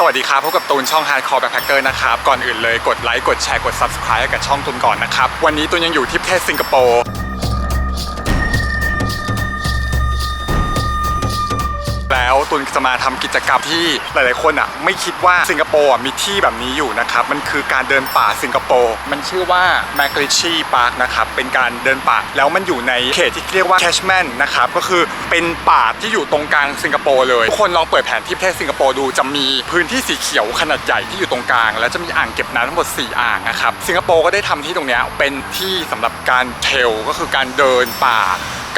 สวัสดีครับพบกับตูนช่อง Hardcore Backpacker นะครับก่อนอื่นเลยกดไลค์กดแชร์กด Subscribe กับช่องตูนก่อนนะครับวันนี้ตูนยังอยู่ที่ประเทศสิงคโปร์ แล้วตุนจะมาทำกิจกรรมที่หลาย ๆ คนอะไม่คิดว่าสิงคโปร์มีที่แบบนี้อยู่นะครับ มันคือการเดินป่าสิงคโปร์มันชื่อว่า m a c r i c h i Park นะครับเป็นการเดินป่าแล้วมันอยู่ในเขตที่เรียกว่า Cashman นะครับก็คือเป็นป่าที่อยู่ตรงกลางสิงคโปร์เลยทุกคนลองเปิดแผนที่ประเทศสิงคโปร์ดูจะมีพื้นที่สีเขียวขนาดใหญ่ที่อยู่ตรงกลาง แล้วจะมีอ่างเก็บน้ำทั้งหมด 4 อ่างนะครับสิงคโปร์ก็ได้ทำที่ตรงนี้เป็นที่สำหรับการเทลก็คือการเดินป่า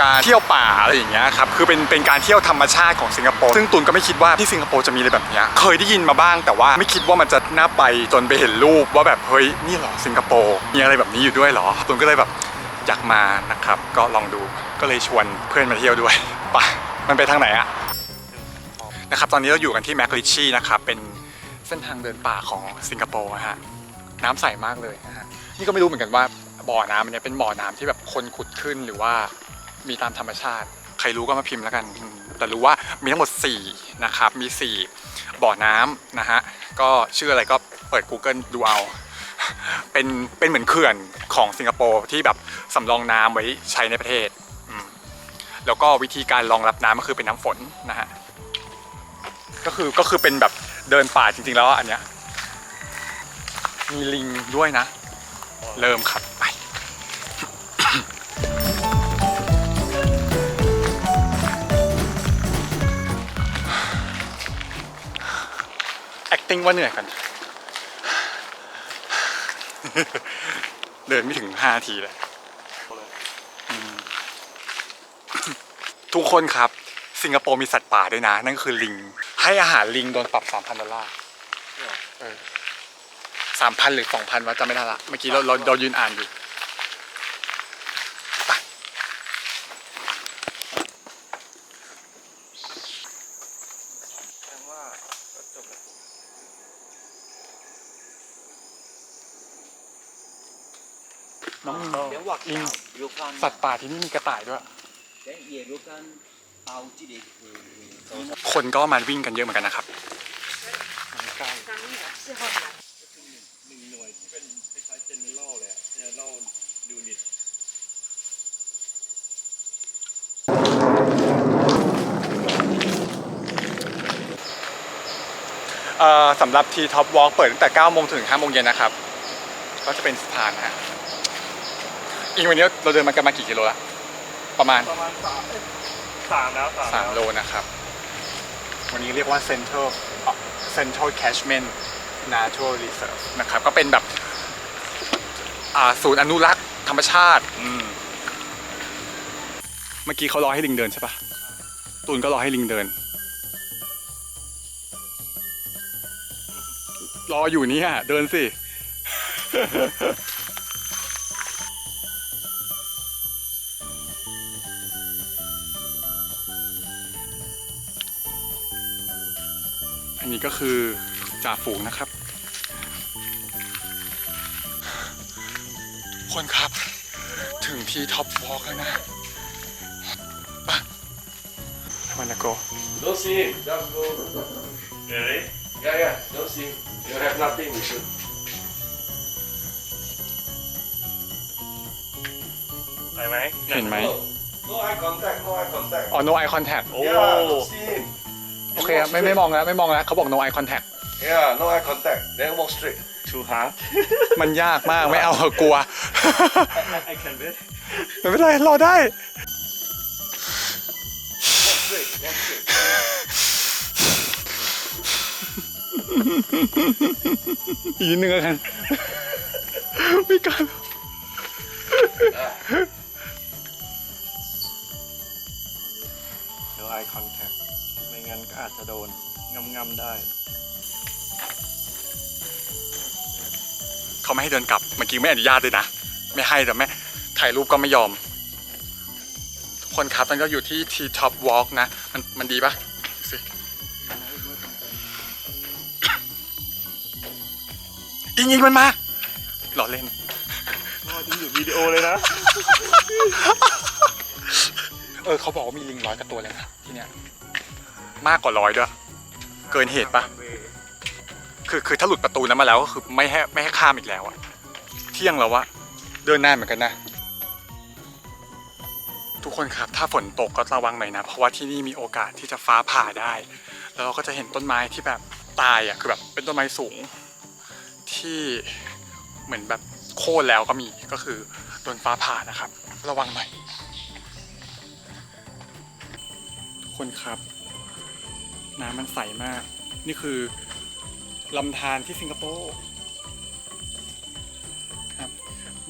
การเที่ยวป่าอะไรอย่างเงี้ยครับคือเป็นเป็นการเที่ยวธรรมชาติของสิงคโปร์ซึ่งตุนก็ไม่คิดว่าที่สิงคโปร์จะมีอะไรแบบเนี้ยเคยได้ยินมาบ้าง แต่ว่าไม่คิดว่ามันจะน่าไปจนไปเห็นรูปว่าแบบเฮ้ยนี่เหรอสิงคโปร์มีอะไรแบบนี้อยู่ด้วยเหรอตุนก็เลยแบบอยากมานะครับก็ลองดูก็เลยชวนเพื่อนมาเที่ยวด้วยไปมันไปทางไหนอะนะครับตอนนี้เราอยู่กันที่แมคลิชี่นะครับเป็นเส้นทางเดินป่าของสิงคโปร์ฮะน้ำใสมากเลยนะฮะนี่ก็ไม่รู้เหมือนกันว่าบ่อน้ำอันเนี้ยเป็นบ่อน้ำที่แบบคนขุดขึ้นหรือว่า มีตามธรรมชาติ ใครรู้ก็มาพิมพ์แล้วกัน แต่รู้ว่ามีทั้งหมด 4 นะครับ มี 4 บ่อน้ำนะฮะ ก็ชื่ออะไรก็เปิด Google ดูเอา เป็นเป็นเหมือนเขื่อนของสิงคโปร์ที่แบบสำรองน้ำไว้ใช้ในประเทศ แล้วก็วิธีการรองรับน้ำก็คือเป็นน้ำฝนนะฮะ ก็คือก็คือเป็นแบบเดินป่าจริงๆแล้วอะอันเนี้ยมีลิงด้วยนะ เริ่มครับ ไป acting ว่าเหนื่อยก่อนเดินไม่ถึง5นาทีเลยอืมทุกคนครับ สิงคโปร์มีสัตว์ป่าด้วยนะ นั่นก็คือลิง ให้อาหารลิงโดนปรับ3,000ดอลลาร์เออสามพันหรือสองพันวะจำไม่ได้ละ เมื่อกี้เราเราเรายืนอ่านอยู่ น้องอิงอิงสัตว์ป่าที่นี่มีกระต่ายด้วย คนก็มาวิ่งกันเยอะเหมือนกันนะครับสำหรับทีท็อปวอล์กเปิดตั้งแต่9โมงถึง5โมงเย็นนะครับ ก็จะเป็นสะพานนะฮะ อีกวันนี้เราเดินมากันมากี่กิโลละประมาณประมาณสามเอ้ยสามแล้วสามสามโลนะครับ วันนี้เรียกว่า Central เอ่อ Central Catchment Natural Reserve นะครับก็เป็นแบบอ่าศูนย์อนุรักษ์ธรรมชาติอืมเมื่อกี้เขารอให้ลิงเดินใช่ปะตูนก็รอให้ลิงเดิน รออยู่เนี่ยเดินสิ นนี้ก็คือจ่าฝูงนะครับ คนครับถึงที่ท็อปวอล์กแล้วนะไปวันโก Don't sing just go really yeah yeah don't sing you have nothing we should ไปไหมเห็นไหม no eye contact no eye contact อ๋อ no eye contact โอ้โ don't sing อเคครับไม่ไม่มองแล้วไม่มองแล้วเขาบอก no eye contact yeah no eye contact then walk straight too hard มันยากมากไม่เอาเถอะกลัว I can do ไม่เป็นไรรอได้ straight walk straight อีกนิดนึงแล้วกัน ไม่กล้า no eye contact ไม่งั้นก็อาจจะโดนงำๆได้ เขาไม่ให้เดินกลับเมื่อกี้ไม่อนุญาตเลยนะ ไม่ให้แต่แม่ถ่ายรูปก็ไม่ยอม ทุกคนครับมันก็อยู่ที่ T Top Walk นะ มันมันดีปะดูสิอิงอิงมันมาหล่อเล่นก็จริงอยู่วิดีโอเลยนะ เออเขาบอกว่ามีลิงร้อยกว่าตัวเลยนะที่เนี้ย มากกว่าร้อยด้วย เกินเหตุปะ คือคือถ้าหลุดประตูนั้นมาแล้วก็คือไม่ให้ไม่ให้ข้ามอีกแล้วอะเที่ยงแล้ววะเดินหน้าเหมือนกันนะ ทุกคนครับถ้าฝนตกก็ระวังหน่อยนะ เพราะว่าที่นี่มีโอกาสที่จะฟ้าผ่าได้ แล้วเราก็จะเห็นต้นไม้ที่แบบตายอะคือแบบเป็นต้นไม้สูง ที่เหมือนแบบโค่นแล้วก็มีก็คือโดนฟ้าผ่านะครับ ระวังหน่อยทุกคนครับ น้ำมันใสมาก นี่คือลำธารที่สิงคโปร์ครับ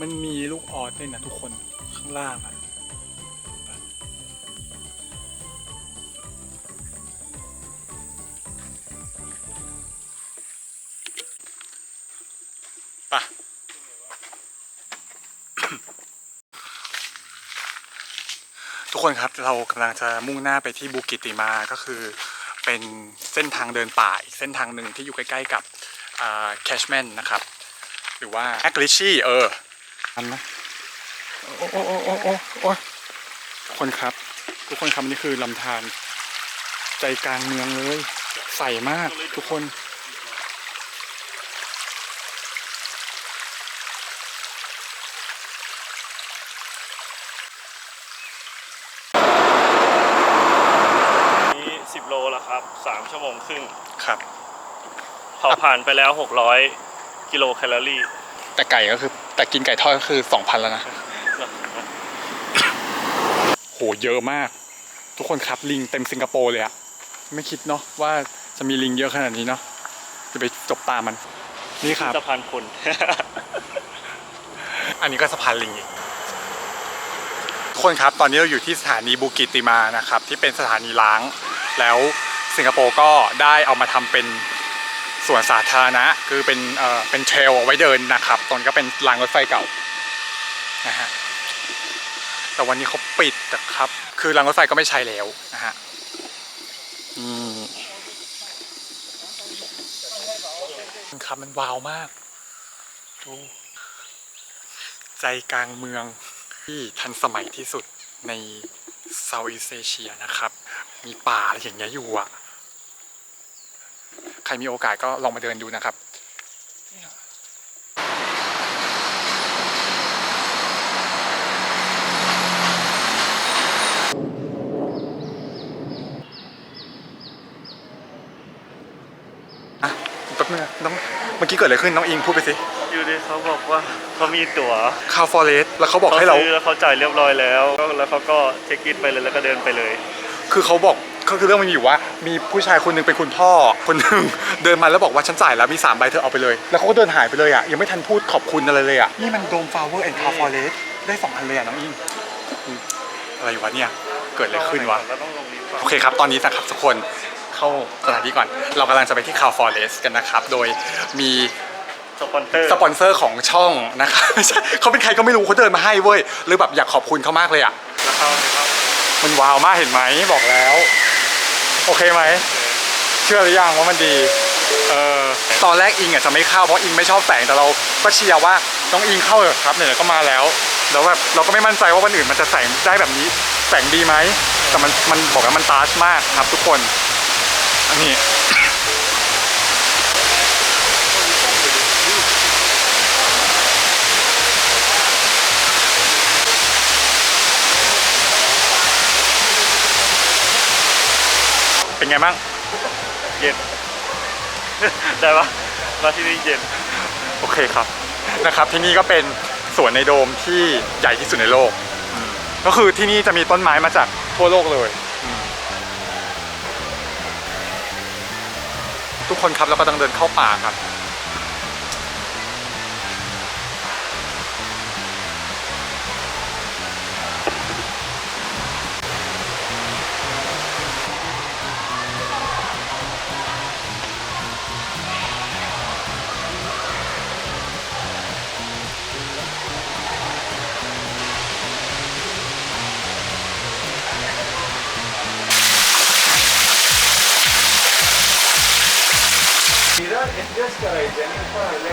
มันมีลูกออสด้วยนะทุกคนข้างล่างอะไปะทุกคนครับเรากำลังจะมุ่งหน้าไปที่บูกิติมาก็คือ เป็นเส้นทางเดินป่าอีกเส้นทางหนึ่งที่อยู่ใกล้ๆกับแคชแมนนะครับ หรือว่าแอคลิชี่เอออันนะโอ้โอ้โอ้โอ้โอ้ทุกคนครับ ทุกคนครับนี่คือลำธารใจกลางเมืองเลย ใสมากทุกคน10 โล แล้วครับ3ชั่วโมงครึ่งครับ เผาผ่านไปแล้ว600กิโลแคลอรี่ แต่ไก่ก็คือ แต่กินไก่ทอดก็คือสองพันแล้วนะ โหเยอะมาก ทุกคนครับลิงเต็มสิงคโปร์เลยอะไม่คิดเนาะว่าจะมีลิงเยอะขนาดนี้เนาะจะไปจบตามมัน นี่ครับสะพานคน อันนี้ก็สะพานลิงอีกทุกคนครับตอนนี้เราอยู่ที่สถานีบูกิติมานะครับ ที่เป็นสถานีล้างแล้ว สิงคโปร์ก็ได้เอามาทำเป็นสวนสาธารณะคือเป็นเอ่อเป็นเทรลเอาไว้เดินนะครับตรงนก็เป็นรางรถไฟเก่านะฮะแต่วันนี้เขาปิดนะครับ คือรางรถไฟก็ไม่ใช้แล้วนะฮะนี่ครับมันวาวมากดูใจกลางเมืองที่ทันสมัยที่สุดในเซาท์อีสเอเชียนะครับ มีป่าอะไรอย่างเงี้ยอยู่อะ ใครมีโอกาสก็ลองมาเดินดูนะครับอะแป๊บนึงนะน้องเมื่อกี้เกิดอะไรขึ้นน้องอิงพูดไปสิ อยู่ดีเขาบอกว่าเขามีตั๋วคาฟอเรสแล้วเขาบอกให้เรา ซื้อแล้วเขาจ่ายเรียบร้อยแล้ว แล้วเขาก็เช็คอินไปเลยแล้วก็เดินไปเลย คือเขาบอก ก็คือเรื่องมันมีอยู่ว่า มีผู้ชายคนหนึงเป็นคุณพ่อคนหนึงเดินมาแล้วบอกว่าฉันจ่ายแล้วมี3ใบเธอเอาไปเลย แล้วเขาก็เดินหายไปเลยอะยังไม่ทันพูดขอบคุณอะไรเลยอะนี่มันโดมฟลาวเวอร์แอนด์คาฟอเรสได้สองอันเลยอะน้องอิงอืมอะไรวะเนี่ยเกิดอะไรขึ้นวะแล้วต้องลงลิฟต์โอเคครับตอนนี้นะครับทุกคนเข้าสถานที่ก่อน เรากำลังจะไปที่คาฟอเรสกันนะครับ โดยมีสปอนเซอร์สปอนเซอร์ของช่องนะครับไม่ใช่เขาเป็นใครก็ไม่รู้เขาเดินมาให้เว้ยหรือแบบอยากขอบคุณเขามากเลยอะแล้วเข้านะครับมันว้าวมากเห็นไหมบอกแล้ว โอเคไหม เชื่อหรือยังว่ามันดี เออตอนแรกอิงอะจะไม่เข้าเพราะอิงไม่ชอบแสงแต่เราก็เชียร์ว่าต้องอิงเข้าเถอะครับเนี่ยก็มาแล้วแล้วแบบเราก็ไม่มั่นใจว่าวันอื่นมันจะแสงได้แบบนี้ แสงดีไหมแต่มันมันบอกว่ามันตาชมากครับทุกคนอันนี้ เป็นไงบ้าง เย็น ได้ปะมาที่นี่เย็น โอเคครับ นะครับ ที่นี่ก็เป็นสวนในโดมที่ใหญ่ที่สุดในโลกอืมก็คือที่นี่จะมีต้นไม้มาจากทั่วโลกเลยอืมทุกคนครับเราก็ต้องเดินเข้าป่าครับ guys, any you're.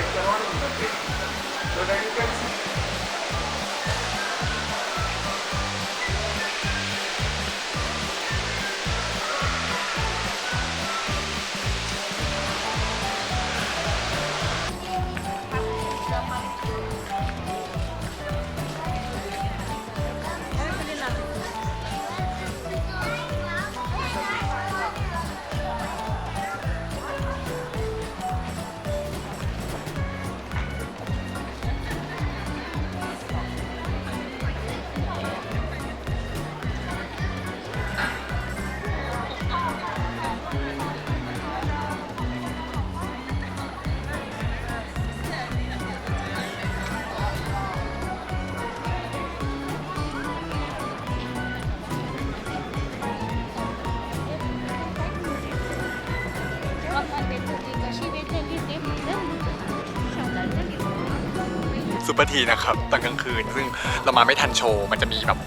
ซูเปอร์ทีนะครับตอนกลางคืน ซึ่งเรามาไม่ทันโชว์ มันจะมีแบบ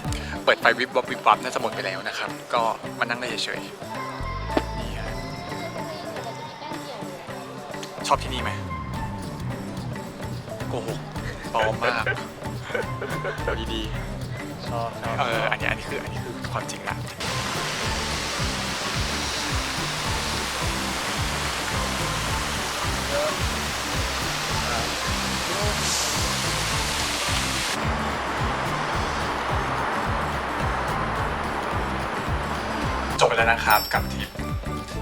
เปิดไฟวิบวับวิบวับน่าจะหมดไปแล้วนะครับ ก็มานั่งได้เฉยๆนี่ฮะชอบที่นี่ไหมโกหกปลอมมากเอาดีชอบชอบๆเอออันนี้อันนี้คืออันนี้คือความจริงละ แล้วนะครับกับทริป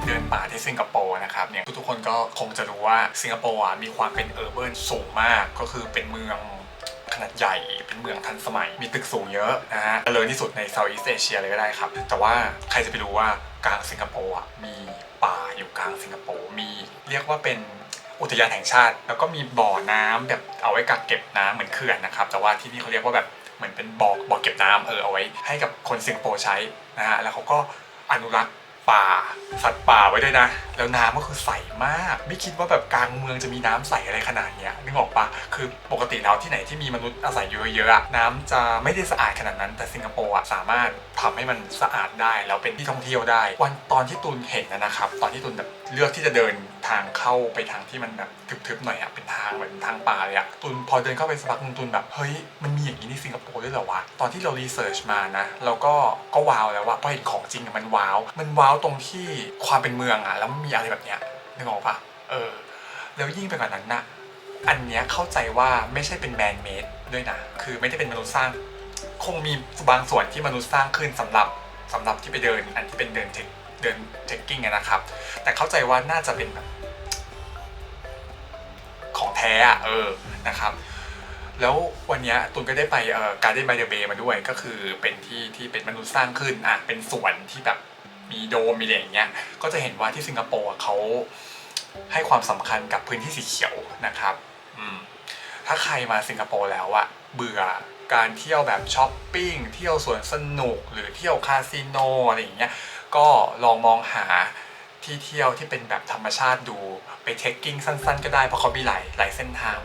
เดินป่าที่สิงคโปร์นะครับเนี่ยทุกๆคนก็คงจะรู้ว่าสิงคโปร์มีความเป็นเออร์เบิร์นสูงมากก็คือเป็นเมืองขนาดใหญ่เป็นเมืองทันสมัย มีตึกสูงเยอะนะฮะเจริญที่สุดในเซาท์อีสเอเชียเลยก็ได้ครับ แต่ว่าใครจะไปรู้ว่ากลางสิงคโปร์อะมีป่าอยู่กลางสิงคโปร์มีเรียกว่าเป็นอุทยานแห่งชาติ แล้วก็มีบ่อน้ำแบบเอาไว้กักเก็บน้ำเหมือนเขื่อนนะครับ แต่ว่าที่นี่เขาเรียกว่าแบบเหมือนเป็นบ่อบ่อเก็บน้ำเออเอาไว้ ให้กับคนสิงคโปร์ใช้นะฮะแล้วเขาก็ อนุรักษ์ ป่า สัตว์ป่าไว้ด้วยนะ แล้วน้ำก็คือใสมาก ไม่คิดว่าแบบกลางเมืองจะมีน้ำใสอะไรขนาดเนี้ยนึกออกปะคือปกติแล้วที่ไหนที่มีมนุษย์อาศัยอยู่เยอะๆอะน้ำจะไม่ได้สะอาดขนาดนั้น แต่สิงคโปร์อะสามารถทำให้มันสะอาดได้แล้วเป็นที่ท่องเที่ยวได้ วันตอนที่ตูนเห็นนะครับ ตอนที่ตูนแบบเลือกที่จะเดินทางเข้าไปทางที่มันแบบทึบๆหน่อยอะเป็นทางเหมือนทางป่าเลยอะตูนพอเดินเข้าไปสักพักตูนแบบเฮ้ยมันมีอย่างนี้ในสิงคโปร์ด้วยเหรอวะตอนที่เรารีเสิร์ชมานะเราก็ก็ว้าวแล้วว่าพอเห็นของจริงมันว้าวมันว้าวตรงที่ความเป็นเมืองอะแล้วมันมีอะไรแบบเนี้ยนึกออกปะเออ แล้วยิ่งไปกว่านั้นนะอันเนี้ยเข้าใจว่าไม่ใช่เป็นแมนเมดด้วยนะ คือไม่ได้เป็นมนุษย์สร้าง คงมีบางส่วนที่มนุษย์สร้างขึ้นสำหรับสำหรับที่ไปเดิน อันที่เป็นเดินเทคเดินเทคกิ้งนะครับ แต่เข้าใจว่าน่าจะเป็นแบบของแท้อะเออนะครับ แล้ววันเนี้ยตุนก็ได้ไปเอ่อการ์เด้นไบเดอเบมาด้วย ก็คือเป็นที่ที่เป็นมนุษย์สร้างขึ้นอะเป็นสวนที่แบบ มีโดมมีอะไรอย่างเงี้ยก็จะเห็นว่าที่สิงคโปร์เขาให้ความสำคัญกับพื้นที่สีเขียวนะครับอืมถ้าใครมาสิงคโปร์แล้วอะเบื่อการเที่ยวแบบช้อปปิ้งเที่ยวสวนสนุกหรือเที่ยวคาสิโนอะไรอย่างเงี้ยก็ลองมองหาที่เที่ยวที่เป็นแบบธรรมชาติดูไปเทคกิ้งสั้น ๆ ก็ได้เพราะเขามีหลายหลายเส้นทาง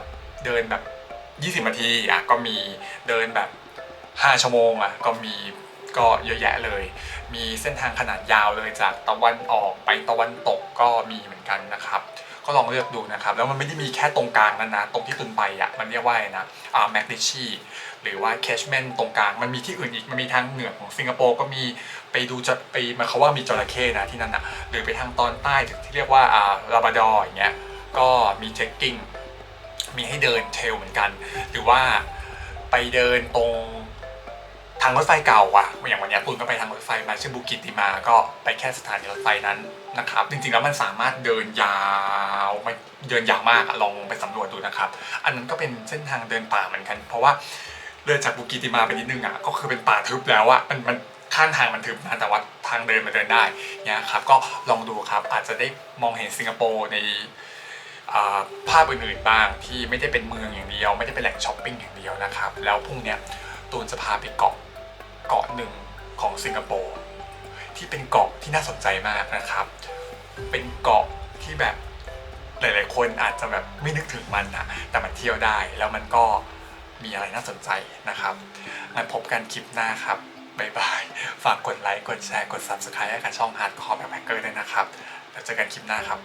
เดินแบบ 20นาทีอะก็มีเดินแบบ 5 ชั่วโมงอะก็มีก็เยอะแยะเลย มีเส้นทางขนาดยาวเลยจากตะวันออกไปตะวันตกก็มีเหมือนกันนะครับก็ลองเลือกดูนะครับ แล้วมันไม่ได้มีแค่ตรงกลางนั้นนะ ตรงที่ตุนไปอะมันเรียกว่าอะไรนะอ่าแมกนิชีหรือว่าแคชแมนตรงกลางมันมีที่อื่นอีก มันมีทางเหนือของสิงคโปร์ก็มีไปดูจะไปมันเขาว่ามีจระเข้นะที่นั่นนะหรือไปทางตอนใต้ที่เรียกว่าอ่าลาบาดอร์อย่างเงี้ยก็มีเทคกิ้งมีให้เดินเทลเหมือนกัน หรือว่าไปเดินตรง ทางรถไฟเก่าอะอย่างวันนี้ยตุนก็ไปทางรถไฟมาชื่อบุกิติมาก็ไปแค่สถานีรถไฟนั้นนะครับ จริงๆแล้วมันสามารถเดินยาวไม่เดินยาวมากลองไปสำรวจดูนะครับ อันนั้นก็เป็นเส้นทางเดินป่าเหมือนกัน เพราะว่าเดินจากบุกิติมาไปนิดนึงอะก็คือเป็นป่าทึบแล้วอะมันมันข้างทางมันทึบนะแต่ว่าทางเดินมันเดินได้เนี่ยครับก็ลองดูครับอาจจะได้มองเห็นสิงคโปร์ในอ่าภาพอื่นๆบ้างที่ไม่ได้เป็นเมืองอย่างเดียว ไม่ได้เป็นแหล่งช้อปปิ้งอย่างเดียวนะครับ แล้วพรุ่งเนี้ยตูนจะพาไปเกาะ เกาะหนึ่งของสิงคโปร์ที่เป็นเกาะที่น่าสนใจมากนะครับ เป็นเกาะที่แบบหลาย ๆ คนอาจจะแบบไม่นึกถึงมันนะแต่มันเที่ยวได้แล้วมันก็มีอะไรน่าสนใจนะครับงั้นพบกันคลิปหน้าครับบ๊ายบาย ฝากกดไลค์ กดแชร์ กด subscribe ให้กับช่อง Hardcore Backpacker ด้วยนะครับ แล้วเจอกันคลิปหน้าครับ